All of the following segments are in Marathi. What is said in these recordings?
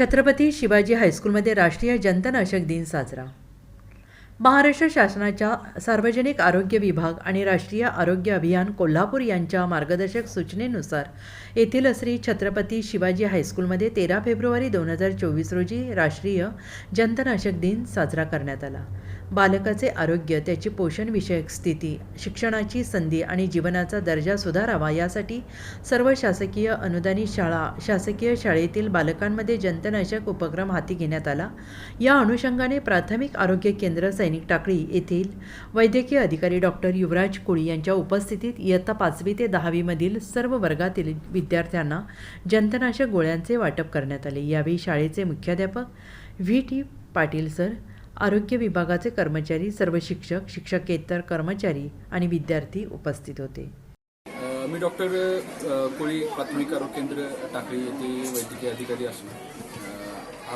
छत्रपती शिवाजी हायस्कूलमध्ये राष्ट्रीय जंतनाशक दिन साजरा. महाराष्ट्र शासनाच्या सार्वजनिक आरोग्य विभाग आणि राष्ट्रीय आरोग्य अभियान कोल्हापूर यांच्या मार्गदर्शक सूचनेनुसार येथील श्री छत्रपती शिवाजी हायस्कूलमध्ये तेरा फेब्रुवारी दोन हजार चोवीस रोजी राष्ट्रीय जंतनाशक दिन साजरा करण्यात आला. बालकाचे आरोग्य त्याची पोषणविषयक स्थिती शिक्षणाची संधी आणि जीवनाचा दर्जा सुधारावा यासाठी सर्व शासकीय अनुदानित शाळा शासकीय शाळेतील बालकांमध्ये जंतनाशक उपक्रम हाती घेण्यात आला. या अनुषंगाने प्राथमिक आरोग्य केंद्र सैनिक टाकळी येथील वैद्यकीय अधिकारी डॉक्टर युवराज कोळी यांच्या उपस्थितीत इयत्ता पाचवी ते दहावीमधील सर्व वर्गातील विद्यार्थ्यांना जंतनाशक गोळ्यांचे वाटप करण्यात आले. यावेळी शाळेचे मुख्याध्यापक व्ही. टी. पाटील सर आरोग्य विभागाचे कर्मचारी सर्व शिक्षक शिक्षकेतर कर्मचारी आणि विद्यार्थी उपस्थित होते. मी डॉक्टर कोळी प्राथमिक आरोग्य केंद्र टाकळी येथे वैद्यकीय अधिकारी असून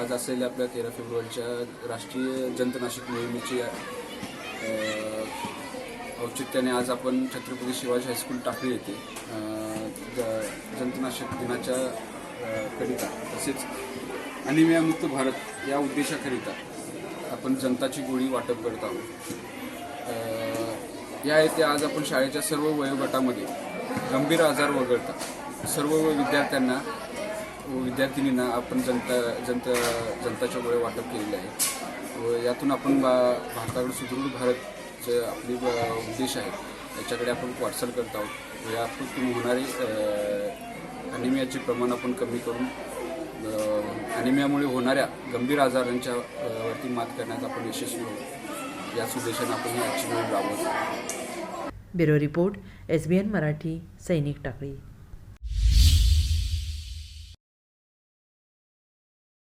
आज असलेल्या आपल्या तेरा फेब्रुवारीच्या राष्ट्रीय जंतनाशक मोहिमेची औचित्याने आज आपण छत्रपती शिवाजी हायस्कूल टाकळी येथे ज- जंतनाशक दिनाच्या करिता तसेच अनिमियामुक्त भारत या उद्देशाकरिता आपण जनताची गोळी वाटप करत आहोत. या येथे आज आपण शाळेच्या सर्व वयोगटामध्ये गंभीर आजार वगळता सर्व विद्यार्थ्यांना व विद्यार्थिनींना आपण जनता जनता जनताच्या गोळ्या वाटप केलेले आहे व यातून आपण बा भारताकडे सुदृढ भारत जे आपली उद्देश आहे. याच्याकडे आपण वाटचाल करत आहोत. व यातून होणारे अनिमियाचे प्रमाण आपण कमी करून ॲनिमियामुळे होणाऱ्या गंभीर आजारांच्या वरती मात करण्यात आपण यशस्वी होऊ. याच उद्देशाने आपण ही ॲक्शन राबवतो bureau report S B N Marathi Sainik Takli.